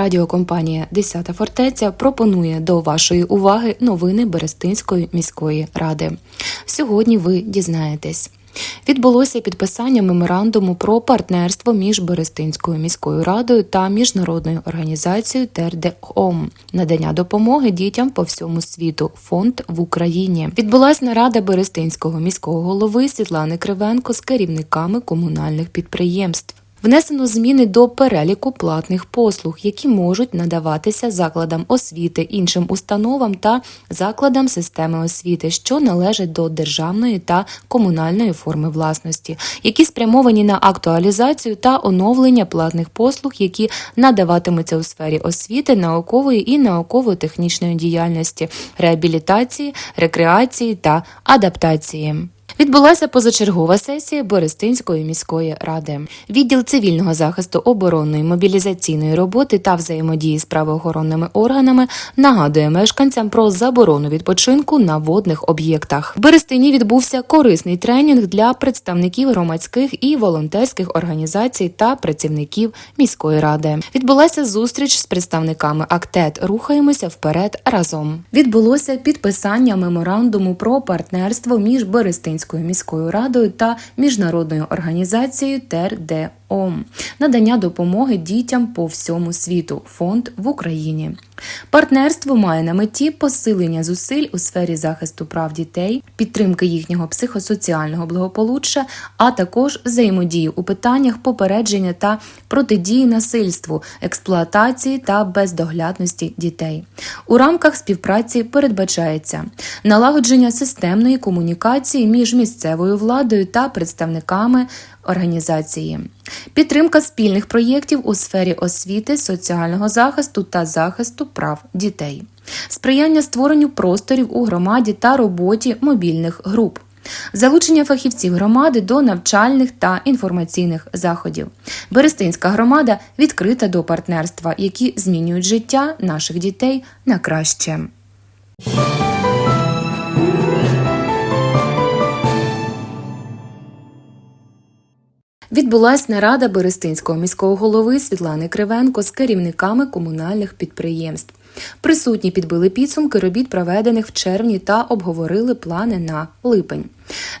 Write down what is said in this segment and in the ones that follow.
Телерадіокомпанія Десята фортеця пропонує до вашої уваги новини Берестинської міської ради. Сьогодні ви дізнаєтесь. Відбулося підписання меморандуму про партнерство між Берестинською міською радою та міжнародною організацією ТЕРДЕОМ надання допомоги дітям по всьому світу. Фонд в Україні відбулася нарада Берестинського міського голови Світлани Кривенко з керівниками комунальних підприємств. Внесено зміни до переліку платних послуг, які можуть надаватися закладам освіти, іншим установам та закладам системи освіти, що належать до державної та комунальної форми власності, які спрямовані на актуалізацію та оновлення платних послуг, які надаватимуться у сфері освіти, наукової і науково-технічної діяльності, реабілітації, рекреації та адаптації. Відбулася позачергова сесія Бористинської міської ради. Відділ цивільного захисту оборонної мобілізаційної роботи та взаємодії з правоохоронними органами нагадує мешканцям про заборону відпочинку на водних об'єктах. В Берестині відбувся корисний тренінг для представників громадських і волонтерських організацій та працівників міської ради. Відбулася зустріч з представниками АКТЕТ Рухаємося вперед разом. Відбулося підписання меморандуму про партнерство між Берестинською міською радою та міжнародною організацією ТЕРДОМ надання допомоги дітям по всьому світу. Фонд в Україні. Партнерство має на меті посилення зусиль у сфері захисту прав дітей, підтримки їхнього психосоціального благополуччя, а також взаємодії у питаннях попередження та протидії насильству, експлуатації та бездоглядності дітей. У рамках співпраці передбачається налагодження системної комунікації між місцевою владою та представниками організації, підтримка спільних проєктів у сфері освіти, соціального захисту та захисту прав дітей, сприяння створенню просторів у громаді та роботі мобільних груп. Залучення фахівців громади до навчальних та інформаційних заходів. Берестинська громада відкрита до партнерства, які змінюють життя наших дітей на краще. Відбулась нарада Берестинського міського голови Світлани Кривенко з керівниками комунальних підприємств. Присутні підбили підсумки робіт, проведених в червні, та обговорили плани на липень.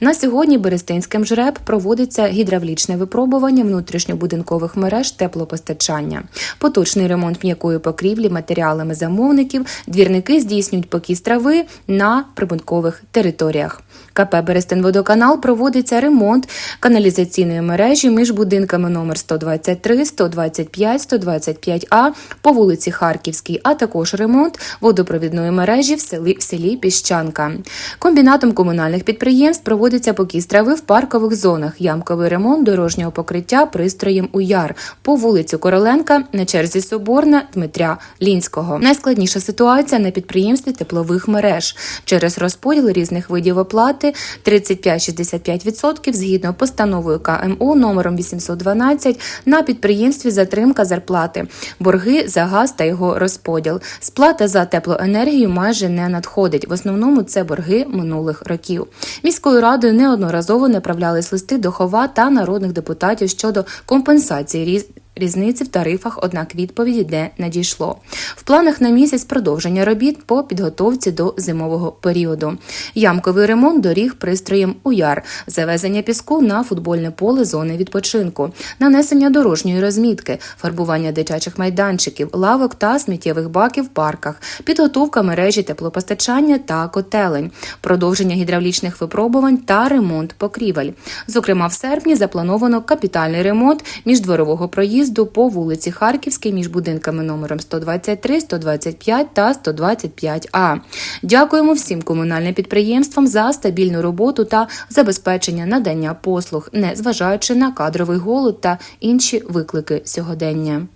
На сьогодні Берестинським ЖРЕБ проводиться гідравлічне випробування внутрішньобудинкових мереж теплопостачання, поточний ремонт м'якої покрівлі матеріалами замовників, двірники здійснюють покіс трави на прибуткових територіях. КП Берестинводоканал проводиться ремонт каналізаційної мережі між будинками номер 123, 125, 125А по вулиці Харківській, а також ремонт водопровідної мережі в селі, в селі Піщанка. Комбінатом комунальних підприємств проводиться покіс трави в паркових зонах, ямковий ремонт дорожнього покриття пристроєм УЯР по вулицю Короленка на черзі Соборна Дмитря Лінського. Найскладніша ситуація на підприємстві теплових мереж через розподіл різних видів оплати 35-65% згідно постановою КМУ номером 812 на підприємстві затримка зарплати, борги за газ та його розподіл. Сплата за теплоенергію майже не надходить. В основному це борги минулих років. Міською радою неодноразово направлялись листи до хова та народних депутатів щодо компенсації різ різниці в тарифах, однак відповіді не надійшло. В планах на місяць продовження робіт по підготовці до зимового періоду. Ямковий ремонт доріг пристроєм УЯР, завезення піску на футбольне поле зони відпочинку, нанесення дорожньої розмітки, фарбування дитячих майданчиків, лавок та сміттєвих баків в парках, підготовка мережі теплопостачання та котелень, продовження гідравлічних випробувань та ремонт покрівель. Зокрема, в серпні заплановано капітальний ремонт міждворового проїзду проїзду по вулиці Харківській між будинками номером 123, 125 та 125А. Дякуємо всім комунальним підприємствам за стабільну роботу та забезпечення надання послуг, не зважаючи на кадровий голод та інші виклики сьогодення.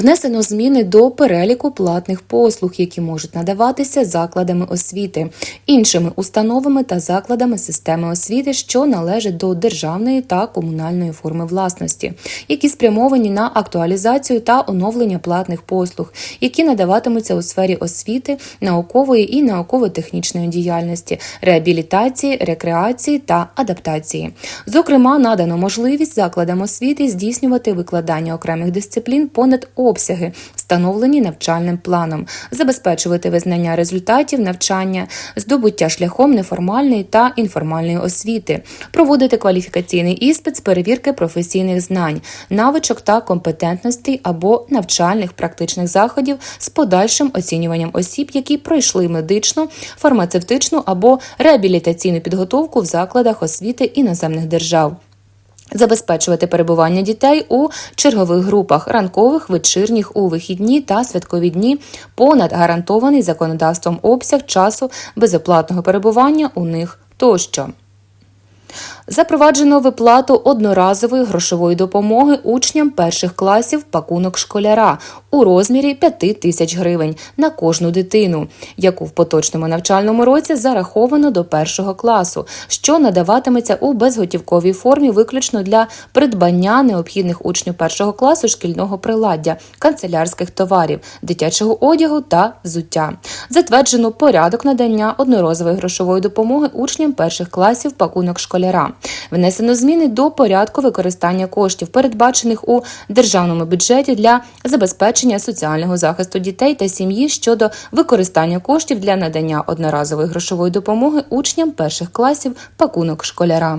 Внесено зміни до переліку платних послуг, які можуть надаватися закладами освіти, іншими установами та закладами системи освіти, що належать до державної та комунальної форми власності, які спрямовані на актуалізацію та оновлення платних послуг, які надаватимуться у сфері освіти, наукової і науково-технічної діяльності, реабілітації, рекреації та адаптації. Зокрема, надано можливість закладам освіти здійснювати викладання окремих дисциплін понад обсяги, встановлені навчальним планом, забезпечувати визнання результатів навчання, здобуття шляхом неформальної та інформальної освіти, проводити кваліфікаційний іспит з перевірки професійних знань, навичок та компетентностей або навчальних практичних заходів з подальшим оцінюванням осіб, які пройшли медичну, фармацевтичну або реабілітаційну підготовку в закладах освіти іноземних держав. Забезпечувати перебування дітей у чергових групах ранкових, вечірніх у вихідні та святкові дні понад гарантований законодавством обсяг часу безоплатного перебування у них тощо. Запроваджено виплату одноразової грошової допомоги учням перших класів пакунок школяра у розмірі 5 тисяч гривень на кожну дитину, яку в поточному навчальному році зараховано до першого класу, що надаватиметься у безготівковій формі виключно для придбання необхідних учнів першого класу шкільного приладдя, канцелярських товарів, дитячого одягу та взуття. Затверджено порядок надання одноразової грошової допомоги учням перших класів пакунок школяра. Внесено зміни до порядку використання коштів, передбачених у державному бюджеті для забезпечення соціального захисту дітей та сім'ї щодо використання коштів для надання одноразової грошової допомоги учням перших класів пакунок школяра.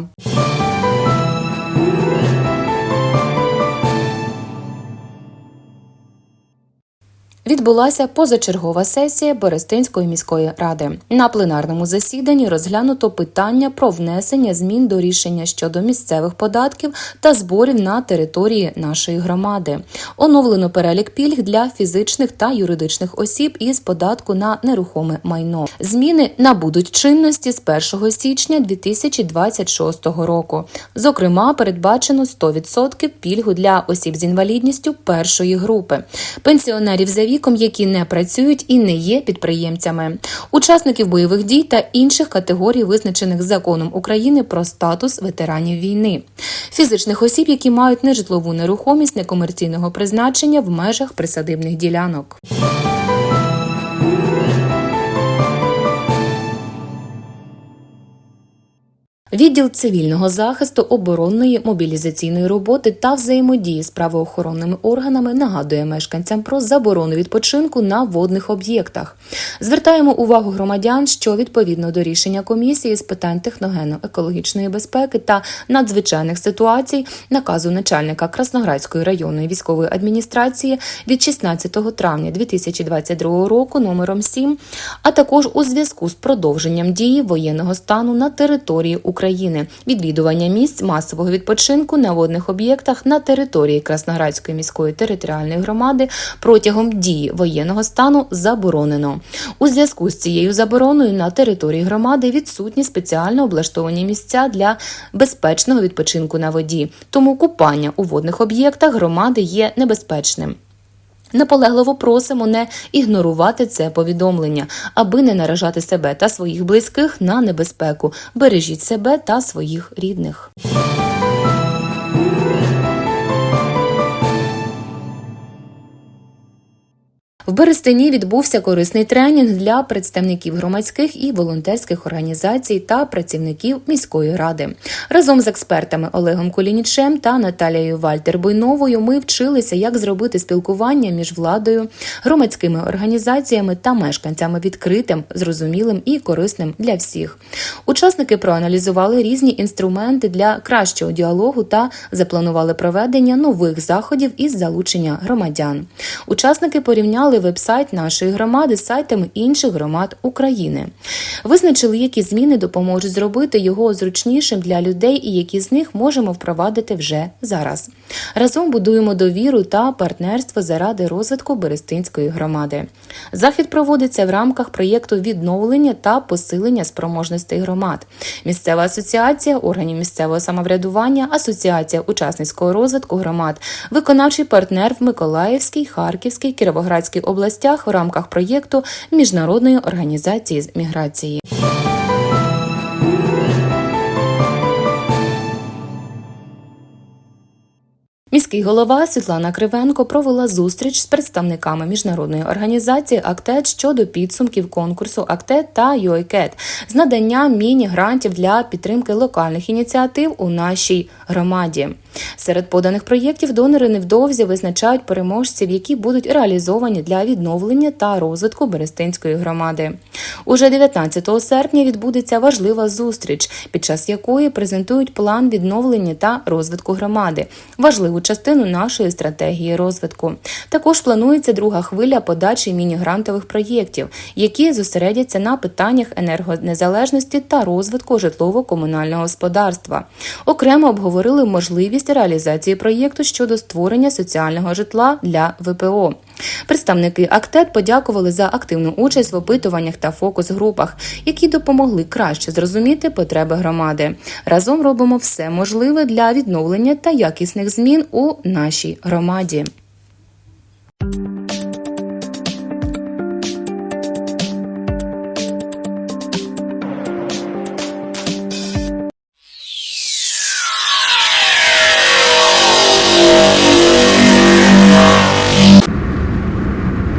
Відбулася позачергова сесія Берестинської міської ради. На пленарному засіданні розглянуто питання про внесення змін до рішення щодо місцевих податків та зборів на території нашої громади. Оновлено перелік пільг для фізичних та юридичних осіб із податку на нерухоме майно. Зміни набудуть чинності з 1 січня 2026 року. Зокрема, передбачено 100% пільгу для осіб з інвалідністю першої групи, пенсіонерів за віком, які не працюють і не є підприємцями, учасників бойових дій та інших категорій, визначених законом України про статус ветеранів війни, фізичних осіб, які мають нежитлову нерухомість некомерційного призначення в межах присадибних ділянок. Відділ цивільного захисту, оборонної мобілізаційної роботи та взаємодії з правоохоронними органами нагадує мешканцям про заборону відпочинку на водних об'єктах. Звертаємо увагу громадян, що відповідно до рішення комісії з питань техногенно-екологічної безпеки та надзвичайних ситуацій наказу начальника Красноградської районної військової адміністрації від 16 травня 2022 року номером 7, а також у зв'язку з продовженням дії воєнного стану на території України. України, відвідування місць масового відпочинку на водних об'єктах на території Красноградської міської територіальної громади протягом дії воєнного стану заборонено. У зв'язку з цією забороною на території громади відсутні спеціально облаштовані місця для безпечного відпочинку на воді, тому купання у водних об'єктах громади є небезпечним. Наполегливо просимо не ігнорувати це повідомлення, аби не наражати себе та своїх близьких на небезпеку. Бережіть себе та своїх рідних. В Берестині відбувся корисний тренінг для представників громадських і волонтерських організацій та працівників міської ради. Разом з експертами Олегом Колінічем та Наталією Вальтер Буйновою ми вчилися, як зробити спілкування між владою, громадськими організаціями та мешканцями відкритим, зрозумілим і корисним для всіх. Учасники проаналізували різні інструменти для кращого діалогу та запланували проведення нових заходів із залучення громадян. Учасники порівняли веб-сайт нашої громади з сайтами інших громад України. Визначили, які зміни допоможуть зробити його зручнішим для людей і які з них можемо впровадити вже зараз. Разом будуємо довіру та партнерство заради розвитку Берестинської громади. Захід проводиться в рамках проєкту відновлення та посилення спроможностей громад. Місцева асоціація органів місцевого самоврядування, асоціація учасницького розвитку громад, виконавчий партнер в Миколаївській, Харківській, Кіровоградській областях в рамках проєкту Міжнародної організації з міграції. Міський голова Світлана Кривенко провела зустріч з представниками міжнародної організації АКТЕД щодо підсумків конкурсу АКТЕД та ЮАЙКЕД з наданням міні-грантів для підтримки локальних ініціатив у нашій громаді. Серед поданих проєктів донори невдовзі визначають переможців, які будуть реалізовані для відновлення та розвитку Берестинської громади. Уже 19 серпня відбудеться важлива зустріч, під час якої презентують план відновлення та розвитку громади, важливу частину нашої стратегії розвитку. Також планується друга хвиля подачі міні-грантових проєктів, які зосередяться на питаннях енергонезалежності та розвитку житлово-комунального господарства. Окремо обговорили можливість реалізації проєкту щодо створення соціального житла для ВПО. Представники АКТЕД подякували за активну участь в опитуваннях та фокус-групах, які допомогли краще зрозуміти потреби громади. Разом робимо все можливе для відновлення та якісних змін у нашій громаді.